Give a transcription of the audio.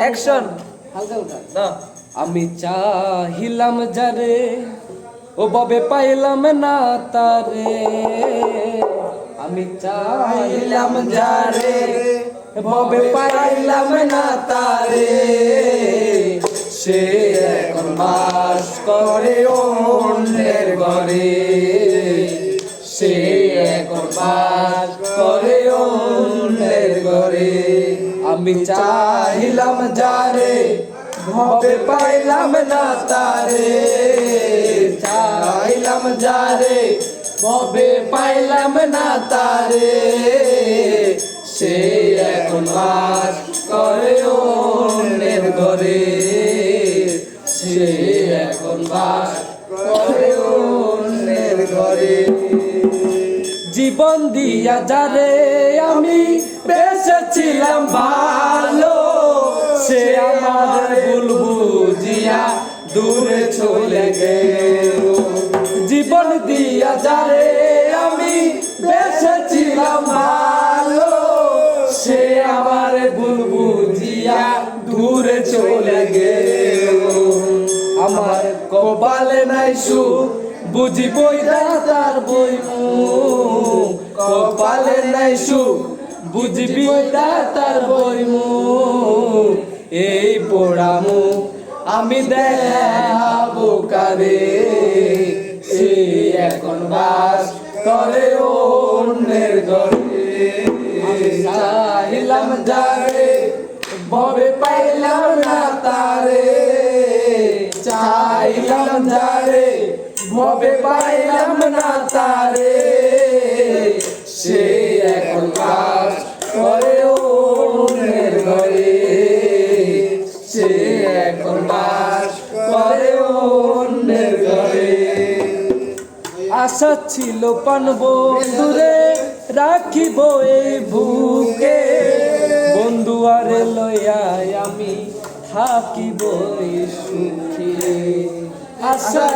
Action আমি চাহিলাম যারে, ও বাবে পাইলাম না তারে। আমি চাহিলাম যারে, ববে পাইলাম না তারে। সে এখন বাস করে অন্যের ঘরে। সে এখন বাস করে অন্যের ঘরে। আমি চাহিলাম যারে, ভবে পাইলাম না তারে। চাইলাম যারে, ভবে পাইলাম না তারে। সে এখন বাস করে অন্যের ঘরে। সে এখন বাস করে অন্যের ঘরে। জীবন দিয়া যারে আমি বেঁচেছিলাম আমার ভুল বুঝিয়া দূরে চলে গেল জীবন দিয়া যারে আমি বেঁচেছিলাম ভালো সে আমার ভুল বুঝিয়া দূরে চলে গেল আমার কপালে নাই সুখ বুঝি বই তার বই কপালে নাই সুখ বুঝবি তার বই এই পোড়ামু আমি দেখাবো কারে। সে এখন বাস করে অন্যের ঘরে। চাইলাম যারে, ববে পাইলাম না তারে। চাইলাম যারে ভবে পাইলাম সে এখন বাস করে অন্যের ঘরে। আশা ছিল পানব দূরে রাখিব এই ভুকে বন্ধু আরে লইয়াই আমি থাকিব সুখে। আশা